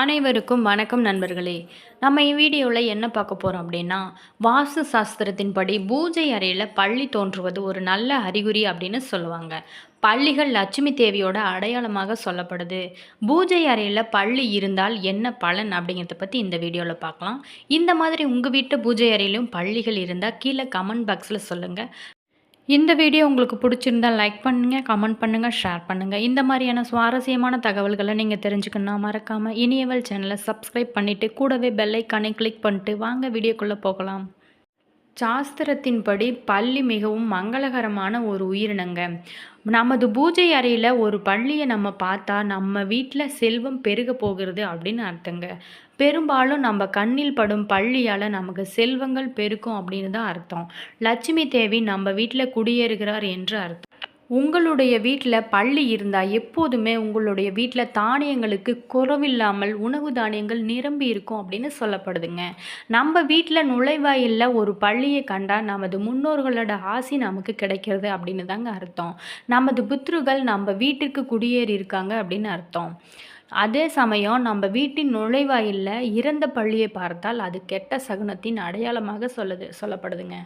அனைவருக்கும் வணக்கம் நண்பர்களே. நம்ம வீடியோவில் என்ன பார்க்க போகிறோம் அப்படின்னா வாஸ்து சாஸ்திரத்தின்படி பூஜை அறையில் பள்ளி தோன்றுவது ஒரு நல்ல அறிகுறி அப்படின்னு சொல்லுவாங்க. பள்ளிகள் லட்சுமி தேவியோட அடையாளமாக சொல்லப்படுது. பூஜை அறையில் பள்ளி இருந்தால் என்ன பலன் அப்படிங்கிறத பற்றி இந்த வீடியோவில் பார்க்கலாம். இந்த மாதிரி உங்கள் வீட்டு பூஜை அறையிலும் பள்ளிகள் இருந்தால் கீழே கமெண்ட் பாக்ஸில் சொல்லுங்கள் இந்த வீடியோ உங்களுக்கு பிடிச்சிருந்தா லைக் பண்ணுங்கள் கமெண்ட் பண்ணுங்கள் ஷேர் பண்ணுங்கள் இந்த மாதிரியான சுவாரஸ்யமான தகவல்களை நீங்கள் தெரிஞ்சுக்கணும் மறக்காமல் இனியவல் சேனலை சப்ஸ்கிரைப் பண்ணிவிட்டு கூடவே பெல்லைக்கானை கிளிக் பண்ணிட்டு வாங்க வீடியோக்குள்ளே போகலாம். சாஸ்திரத்தின்படி பள்ளி மிகவும் மங்களகரமான ஒரு உயிரினங்க. நமது பூஜை அறையில் ஒரு பள்ளியை நம்ம பார்த்தா நம்ம வீட்டில் செல்வம் பெருக போகிறது அப்படின்னு அர்த்தங்க. பெரும்பாலும் நம்ம கண்ணில் படும் பள்ளியால் நமக்கு செல்வங்கள் பெருக்கும் அப்படின்னு தான் அர்த்தம். லட்சுமி தேவி நம்ம வீட்டில் குடியேறுகிறார் என்று அர்த்தம். உங்களுடைய வீட்டில் பள்ளி இருந்தால் எப்போதுமே உங்களுடைய வீட்டில் தானியங்களுக்கு குறவில்லாமல் உணவு தானியங்கள் நிரம்பி இருக்கும் அப்படின்னு சொல்லப்படுதுங்க. நம்ம வீட்டில் நுழைவாயிலில் ஒரு பள்ளியை கண்டால் நமது முன்னோர்களோட ஆசி நமக்கு கிடைக்கிறது அப்படின்னு தாங்க அர்த்தம். நமது புத்ருகள் நம்ம வீட்டுக்கு குடியேறி இருக்காங்க அப்படின்னு அர்த்தம். அதே சமயம் நம்ம வீட்டின் நுழைவாயிலில் இறந்த பள்ளியை பார்த்தால் அது கெட்ட சகுனத்தின் அடையாளமாக சொல்லுது சொல்லப்படுதுங்க.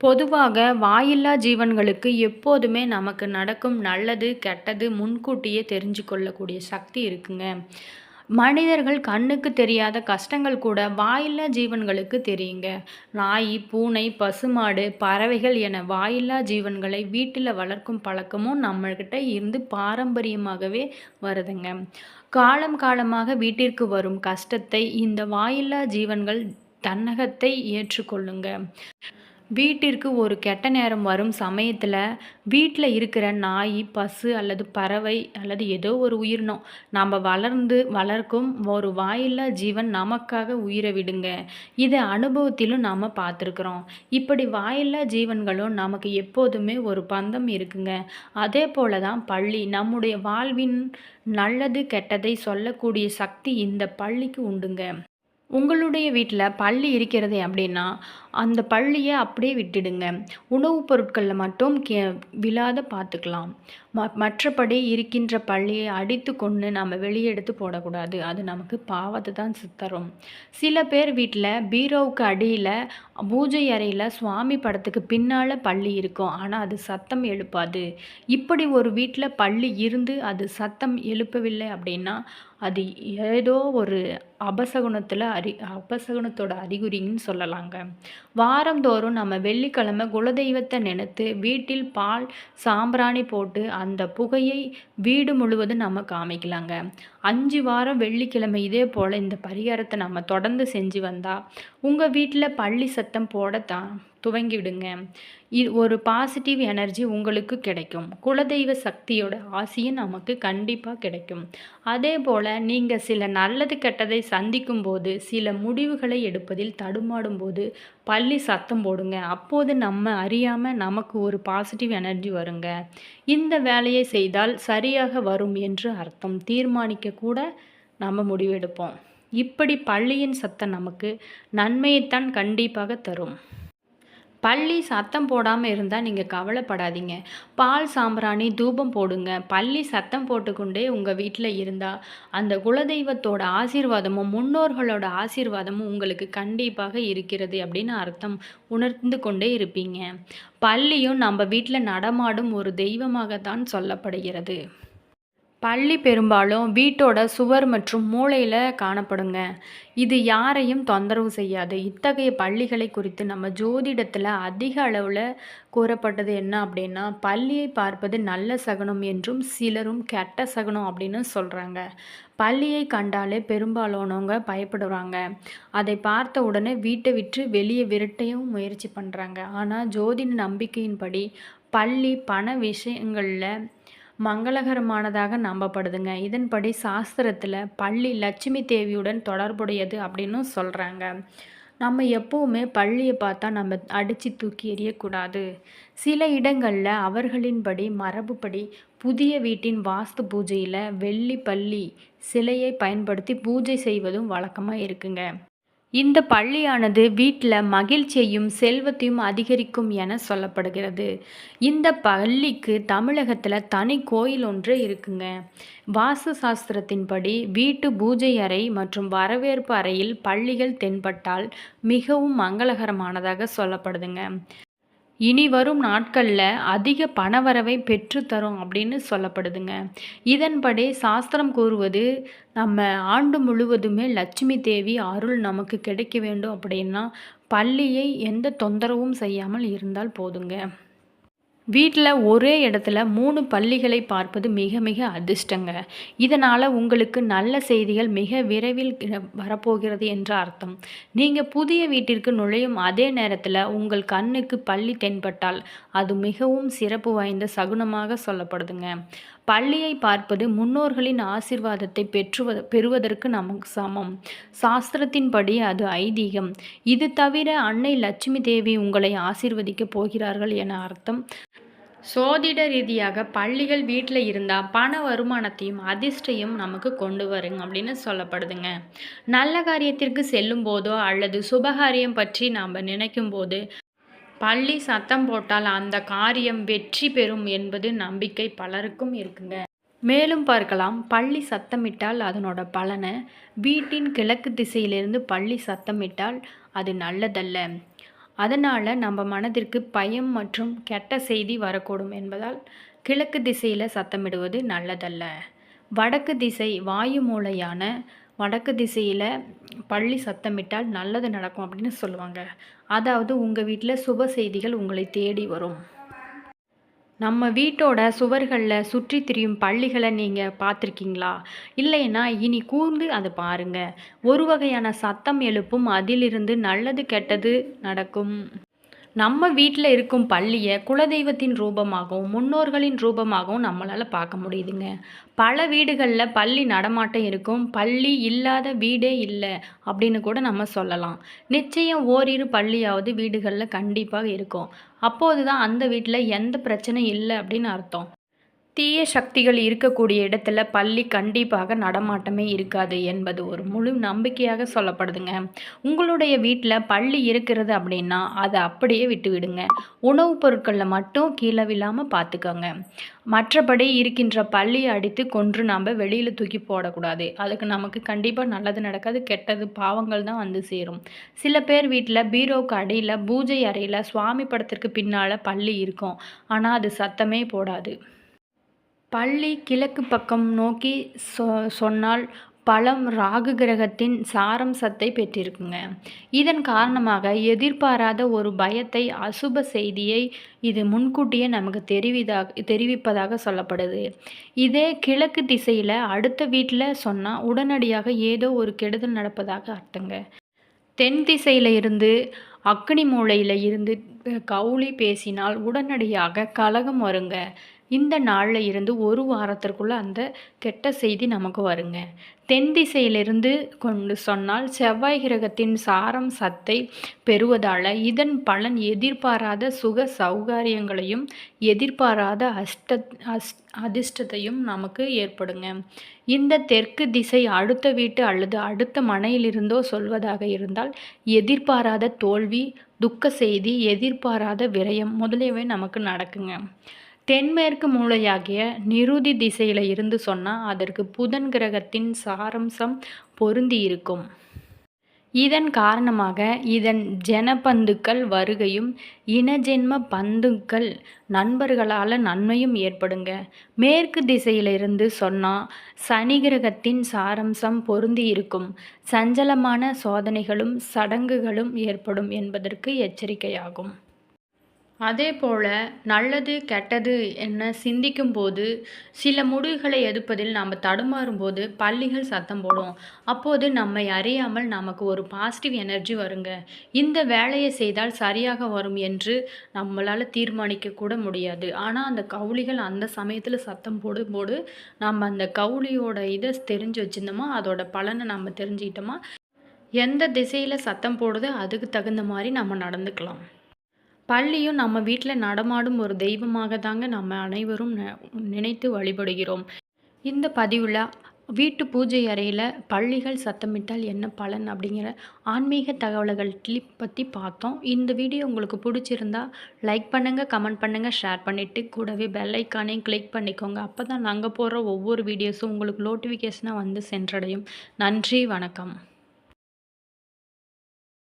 பொதுவாக வாயில்லா ஜீவன்களுக்கு எப்போதுமே நமக்கு நடக்கும் நல்லது கெட்டது முன்கூட்டியே தெரிஞ்சு கொள்ளக்கூடிய சக்தி இருக்குங்க. மனிதர்கள் கண்ணுக்கு தெரியாத கஷ்டங்கள் கூட வாயில்லா ஜீவன்களுக்கு தெரியுங்க. நாய் பூனை பசுமாடு பறவைகள் என வாயில்லா ஜீவன்களை வீட்டில் வளர்க்கும் பழக்கமும் நம்மக்கிட்ட இருந்து பாரம்பரியமாகவே வருதுங்க. காலம் காலமாக வீட்டிற்கு வரும் கஷ்டத்தை இந்த வாயில்லா ஜீவன்கள் தன்னகத்தை ஏற்றுக்கொள்ளுங்க. வீட்டிற்கு ஒரு கெட்ட நேரம் வரும் சமயத்தில் வீட்டில் இருக்கிற நாய் பசு அல்லது பறவை அல்லது ஏதோ ஒரு உயிரினம் நாம் வளர்ந்து வளர்க்கும் ஒரு வாயில்லா ஜீவன் நமக்காக உயிரை விடுங்க. இதை அனுபவத்திலும் நாம் பார்த்துருக்குறோம். இப்படி வாயில்லா ஜீவன்களும் நமக்கு எப்போதுமே ஒரு பந்தம் இருக்குங்க. அதே போல தான் பள்ளி நம்முடைய வாழ்வின் நல்லது கெட்டதை சொல்லக்கூடிய சக்தி இந்த பள்ளிக்கு உண்டுங்க. உங்களுடைய வீட்டில் பள்ளி இருக்கிறது அப்படின்னா அந்த பள்ளியை அப்படியே விட்டுடுங்க. உணவுப் பொருட்களில் மட்டும் கே விழாத பார்த்துக்கலாம். ம மற்றபடி இருக்கின்ற பள்ளியை அடித்து கொண்டு நம்ம வெளியே எடுத்து போடக்கூடாது. அது நமக்கு பாவத்தை தான் தரும். சில பேர் வீட்டில் பீரோவுக்கு அடியில் பூஜை அறையில் சுவாமி படத்துக்கு பின்னால் பள்ளி இருக்கும். ஆனால் அது சத்தம் எழுப்பாது. இப்படி ஒரு வீட்டில் பள்ளி இருந்து அது சத்தம் எழுப்பவில்லை அப்படின்னா அது ஏதோ ஒரு அபசகுணத்தில் அறி அபசகுணத்தோட அறிகுறின்னு சொல்லலாங்க. வாரந்தோறும் நம்ம வெள்ளிக்கிழமை குலதெய்வத்தை நினைத்து வீட்டில் பால் சாம்பிராணி போட்டு அந்த புகையை வீடு முழுவதும் நம்ம காமிக்கலாங்க. அஞ்சு வாரம் வெள்ளிக்கிழமை இதே போல் இந்த பரிகாரத்தை நம்ம தொடர்ந்து செஞ்சு வந்தால் உங்கள் வீட்டில் பள்ளி சத்தம் போட துவங்கிவிடுங்க. இது ஒரு பாசிட்டிவ் எனர்ஜி உங்களுக்கு கிடைக்கும். குலதெய்வ சக்தியோட ஆசையும் நமக்கு கண்டிப்பாக கிடைக்கும். அதே போல் நீங்கள் சில நல்லது கெட்டதை சந்திக்கும் போது சில முடிவுகளை எடுப்பதில் தடுமாடும் போது பள்ளி சத்தம் போடுங்க. அப்போது நம்ம அறியாமல் நமக்கு ஒரு பாசிட்டிவ் எனர்ஜி வருங்க. இந்த வேலையை செய்தால் சரியாக வரும் என்று அர்த்தம். தீர்மானிக்க கூட நம்ம முடிவெடுப்போம் இப்படி பள்ளியின் சத்தம் நமக்கு நன்மையைத்தான் கண்டிப்பாக தரும். பள்ளி சத்தம் போடாமல் இருந்தால் நீங்கள் கவலைப்படாதீங்க. பால் சாம்பிராணி தூபம் போடுங்க. பள்ளி சத்தம் போட்டுக்கொண்டே உங்கள் வீட்டில் இருந்தால் அந்த குலதெய்வத்தோட ஆசீர்வாதமும் முன்னோர்களோட ஆசீர்வாதமும் உங்களுக்கு கண்டிப்பாக இருக்கிறது அப்படின்னு அர்த்தம் உணர்ந்து கொண்டே இருப்பீங்க. பள்ளியும் நம்ம வீட்டில் நடமாடும் ஒரு தெய்வமாகத்தான் சொல்லப்படுகிறது. பள்ளி பெரும்பாலும் வீட்டோட சுவர் மற்றும் மூளையில் காணப்படுங்க. இது யாரையும் தொந்தரவு செய்யாது. இத்தகைய பள்ளிகளை குறித்து நம்ம ஜோதிடத்தில் அதிக அளவில் கூறப்பட்டது என்ன அப்படின்னா பள்ளியை பார்ப்பது நல்ல சகுனம் என்றும் சிலரும் கெட்ட சகுனம் அப்படின்னு சொல்கிறாங்க பள்ளியை கண்டாலே பெரும்பாலானவங்க பயப்படுறாங்க. அதை பார்த்த உடனே வீட்டை விட்டு வெளியே விரட்டையும் முயற்சி பண்ணுறாங்க ஆனால் ஜோதிட நம்பிக்கையின்படி பள்ளி பண விஷயங்களில் மங்களகரமானதாக நம்பப்படுதுங்க. இதன்படி சாஸ்திரத்தில் பள்ளி லட்சுமி தேவியுடன் தொடர்புடையது அப்படின்னு சொல்கிறாங்க நம்ம எப்போவுமே பள்ளியை பார்த்தா நம்ம அடித்து தூக்கி எறியக்கூடாது. சில இடங்களில் அவர்களின்படி மரபுப்படி புதிய வீட்டின் வாஸ்து பூஜையில் வெள்ளி பள்ளி சிலையை பயன்படுத்தி பூஜை செய்வதும் வழக்கமாக இருக்குங்க. இந்த பள்ளியானது வீட்டில் மகிழ்ச்சியையும் செல்வத்தையும் அதிகரிக்கும் என சொல்லப்படுகிறது. இந்த பள்ளிக்கு தமிழகத்தில் தனி கோயில் ஒன்று இருக்குங்க. வாஸ்து சாஸ்திரத்தின்படி வீட்டு பூஜை அறை மற்றும் வரவேற்பு அறையில் பள்ளிகள் தென்பட்டால் மிகவும் மங்களகரமானதாக சொல்லப்படுதுங்க. இனி வரும் நாட்களில் அதிக பணவரவை பெற்றுத்தரும் அப்படின்னு சொல்லப்படுதுங்க. இதன்படி சாஸ்திரம் கூறுவது நம்ம ஆண்டு முழுவதுமே லட்சுமி தேவி அருள் நமக்கு கிடைக்க வேண்டும் அப்படின்னா பள்ளியை எந்த தொந்தரவும் செய்யாமல் இருந்தால் போதுங்க. வீட்டில் ஒரே இடத்துல மூணு பள்ளிகளை பார்ப்பது மிக மிக அதிர்ஷ்டங்க. இதனால் உங்களுக்கு நல்ல செய்திகள் மிக விரைவில் வரப்போகிறது என்ற அர்த்தம். நீங்கள் புதிய வீட்டிற்கு நுழையும் அதே நேரத்தில் உங்கள் கண்ணுக்கு பள்ளி தென்பட்டால் அது மிகவும் சிறப்பு வாய்ந்த சகுனமாக சொல்லப்படுதுங்க. பள்ளியை பார்ப்பது முன்னோர்களின் ஆசிர்வாதத்தை பெற்று பெறுவதற்கு நமக்கு சமம். சாஸ்திரத்தின்படி அது ஐதீகம். இது தவிர அன்னை லட்சுமி தேவி உங்களை ஆசிர்வதிக்கப் போகிறார்கள் என அர்த்தம். சோதிட ரீதியாக பள்ளிகள் வீட்டில் இருந்தால் பண வருமானத்தையும் அதிர்ஷ்டையும் நமக்கு கொண்டு வருங்க அப்படின்னு சொல்லப்படுதுங்க. நல்ல காரியத்திற்கு செல்லும் போதோ அல்லது சுபகாரியம் பற்றி நாம் நினைக்கும் போது பள்ளி சத்தம் போட்டால் அந்த காரியம் வெற்றி பெறும் என்பது நம்பிக்கை பலருக்கும் இருக்குங்க. மேலும் பார்க்கலாம் பள்ளி சத்தமிட்டால் அதனோட பலனை வீட்டின் கிழக்கு திசையிலிருந்து பள்ளி சத்தமிட்டால் அது நல்லதல்ல. அதனால் நம்ம மனதிற்கு பயம் மற்றும் கெட்ட செய்தி வரக்கூடும் என்பதால் கிழக்கு திசையில் சத்தமிடுவது நல்லதல்ல. வடக்கு திசை வாயு மூலையான வடக்கு திசையில் பள்ளி சத்தமிட்டால் நல்லது நடக்கும் அப்படின்னு சொல்லுவாங்க. அதாவது உங்கள் வீட்டில் சுப செய்திகள் உங்களை தேடி வரும். நம்ம வீட்டோட சுவர்களில் சுற்றி திரியும் பள்ளிகளை நீங்கள் பார்த்துருக்கீங்களா? இல்லைன்னா இனி கூர்ந்து அதை பாருங்கள் ஒரு வகையான சத்தம் எழுப்பும் அதிலிருந்து நல்லது கெட்டது நடக்கும். நம்ம வீட்டில் இருக்கும் பள்ளியை குலதெய்வத்தின் ரூபமாகவும் முன்னோர்களின் ரூபமாகவும் நம்மளால் பார்க்க முடியுதுங்க. பல வீடுகளில் பள்ளி நடமாட்டம் இருக்கும் பள்ளி இல்லாத வீடே இல்லை அப்படின்னு கூட நம்ம சொல்லலாம். நிச்சயம் ஓரிரு பள்ளியாவது வீடுகளில் கண்டிப்பாக இருக்கும். அப்போது தான் அந்த வீட்டில் எந்த பிரச்சனையும் இல்லை அப்படின்னு அர்த்தம். தீய சக்திகள் இருக்கக்கூடிய இடத்துல பள்ளி கண்டிப்பாக நடமாட்டமே இருக்காது என்பது ஒரு முழு நம்பிக்கையாக சொல்லப்படுதுங்க. உங்களுடைய வீட்டில் பள்ளி இருக்கிறது அப்படின்னா அதை அப்படியே விட்டு விடுங்க உணவுப் பொருட்களில் மட்டும் கீழே விழாமல் பார்த்துக்கோங்க மற்றபடி இருக்கின்ற பள்ளியை அடித்து கொன்று நாம் வெளியில் தூக்கி போடக்கூடாது. அதுக்கு நமக்கு கண்டிப்பாக நல்லது நடக்காது கெட்டது பாவங்கள் தான் வந்து சேரும். சில பேர் வீட்டில் பீரோவுக்கு அடியில் பூஜை அறையில் சுவாமி படத்திற்கு பின்னால் பள்ளி இருக்கும். ஆனால் அது சத்தமே போடாது. பள்ளி கிழக்கு பக்கம் நோக்கி சொ சொன்னால் பழம் ராகு கிரகத்தின் சாரம்சத்தை பெற்றிருக்குங்க. இதன் காரணமாக எதிர்பாராத ஒரு பயத்தை அசுப செய்தியை இது முன்கூட்டியே நமக்கு தெரிவிதாக தெரிவிப்பதாக சொல்லப்படுது. இதே கிழக்கு திசையில் அடுத்த வீட்டில் சொன்னால் உடனடியாக ஏதோ ஒரு கெடுதல் நடப்பதாக அர்த்தங்க. தென் திசையில் இருந்து அக்னி மூளையில் இருந்து கவுளி பேசினால் உடனடியாக கலகம் வருங்க. இந்த நாளில் இருந்து ஒரு வாரத்திற்குள்ளே அந்த கெட்ட செய்தி நமக்கு வருங்க. தென் திசையிலிருந்து கொண்டு சொன்னால் செவ்வாய் கிரகத்தின் சாரம் சத்தை பெறுவதால் இதன் பலன் எதிர்பாராத சுக சௌகாரியங்களையும் எதிர்பாராத அஷ்ட அஸ் அதிர்ஷ்டத்தையும் நமக்கு ஏற்படுங்க. இந்த தெற்கு திசை அடுத்த வீட்டு அல்லது அடுத்த மனையிலிருந்தோ சொல்வதாக இருந்தால் எதிர்பாராத தோல்வி துக்க செய்தி எதிர்பாராத விரயம் முதலியவை நமக்கு நடக்குங்க. தென்மேற்கு மூலையாகிய நிருதி திசையில் இருந்து சொன்னால் அதற்கு புதன் கிரகத்தின் சாரம்சம் பொருந்தி இருக்கும் இதன் காரணமாக இதன் ஜனபந்துக்கள் வருகையும் இனஜென்ம பந்துக்கள் நண்பர்களால் நன்மையும் ஏற்படுங்க. மேற்கு திசையிலிருந்து சொன்னால் சனி கிரகத்தின் சாரம்சம் பொருந்தி இருக்கும் சஞ்சலமான சோதனைகளும் சடங்குகளும் ஏற்படும் என்பதற்கு எச்சரிக்கையாகும். அதே போல் நல்லது கெட்டது என்ன சிந்திக்கும் போது சில முடிவுகளை எடுப்பதில் நாம் தடுமாறும் போது பள்ளிகள் சத்தம் போடும். அப்போது நம்மை அறியாமல் நமக்கு ஒரு பாசிட்டிவ் எனர்ஜி வருங்க. இந்த வேலையை செய்தால் சரியாக வரும் என்று நம்மளால் தீர்மானிக்க கூட முடியாது. ஆனால் அந்த கவுளிகள் அந்த சமயத்தில் சத்தம் போடும்போது நம்ம அந்த கவுளியோட இதை தெரிஞ்சு வச்சுருந்தோமா அதோட பலனை நம்ம தெரிஞ்சுக்கிட்டோமா எந்த திசையில் சத்தம் போடுதோ அதுக்கு தகுந்த மாதிரி நம்ம நடந்துக்கலாம். பள்ளியும் நம்ம வீட்டில் நடமாடும் ஒரு தெய்வமாக தாங்க நம்ம அனைவரும் நினைத்து வழிபடுகிறோம். இந்த பதிவில் வீட்டு பூஜை அறையில் பள்ளிகள் சத்தமிட்டால் என்ன பலன் அப்படிங்கிற ஆன்மீக தகவல்கள் கிளிப் பற்றி பார்த்தோம். இந்த வீடியோ உங்களுக்கு பிடிச்சிருந்தா லைக் பண்ணுங்கள் கமெண்ட் பண்ணுங்கள் ஷேர் பண்ணிவிட்டு கூடவே பெல் ஐக்கானையும் கிளிக் பண்ணிக்கோங்க. அப்போ தான் நாங்கள் போடுற ஒவ்வொரு வீடியோஸும் உங்களுக்கு நோட்டிஃபிகேஷனாக வந்து சென்றடையும். நன்றி வணக்கம்.